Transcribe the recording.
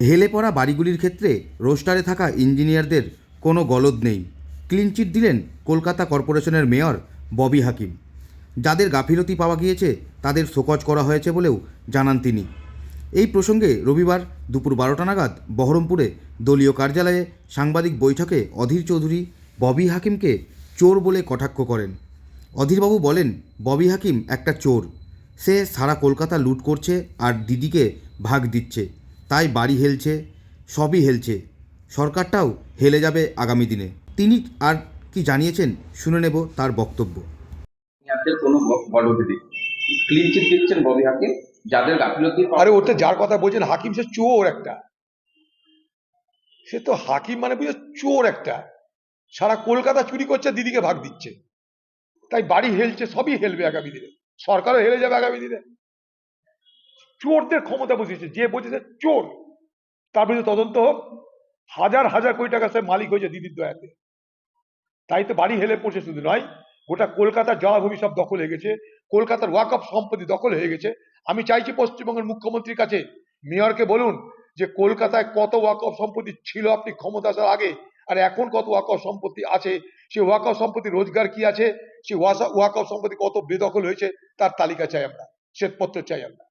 হেলে পড়া বাড়িগুলির ক্ষেত্রে রোস্টারে থাকা ইঞ্জিনিয়ারদের কোনো গলদ নেই। ক্লিনচিট দিলেন কলকাতা কর্পোরেশনের মেয়র ববি হাকিম। যাদের গাফিলতি পাওয়া গিয়েছে, তাদের শোকজ করা হয়েছে বলেও জানান তিনি। এই প্রসঙ্গে রবিবার দুপুর বারোটা নাগাদ বহরমপুরে দলীয় কার্যালয়ে সাংবাদিক বৈঠকে অধীর চৌধুরী ববি হাকিমকে চোর বলে কটাক্ষ করেন। অধীরবাবু বলেন, ববি হাকিম একটা চোর। সে সারা কলকাতা লুট করছে আর দিদিকে ভাগ দিচ্ছে। তাই বাড়ি হেলছে সবই হেলছে। সরকারটাও হেলে যাবে আগামী দিনে। তিনি আর কি জানিয়েছেন শুনে নেব তার বক্তব্য। ইঞ্জিনিয়ারদের কোনো ক্লিন চিট দিচ্ছেন ববি হাকিম যাদের গাফিলতি আরে ওটা যার কথা বলছেন হাকিম সে চোর একটা। সে তো হাকিম মানে বুঝে চোর একটা। সারা কলকাতা চুরি করছে দিদিকে ভাগ দিচ্ছে। তাই বাড়ি হেলছে সবই হেলবে আগামী দিনে। সরকারও হেলে যাবে আগামী দিনে। চোরদের ক্ষমতা বসিয়েছে যে বলছে চোর, তার বিরুদ্ধে তদন্ত হোক। হাজার হাজার কোটি টাকা সে মালিক হয়েছে দিদির দয়াতে। তাই তো বাড়ি হেলে পড়ছে শুধু নয়, গোটা কলকাতার জলাভূমি সব দখল হয়ে গেছে। কলকাতার ওয়াকফ সম্পত্তি দখল হয়ে গেছে। আমি চাইছি পশ্চিমবঙ্গের মুখ্যমন্ত্রীর কাছে, মেয়রকে বলুন যে কলকাতায় কত ওয়াকফ সম্পত্তি ছিল আপনি ক্ষমতা আসার আগে, আর এখন কত ওয়াকফ সম্পত্তি আছে? সেই ওয়াকফ সম্পত্তি রোজগার কি আছে? সেই ওয়াকফ সম্পত্তি কত বেদখল হয়েছে? তার তালিকা চাই আমরা, শ্বেতপত্র চাই আমরা।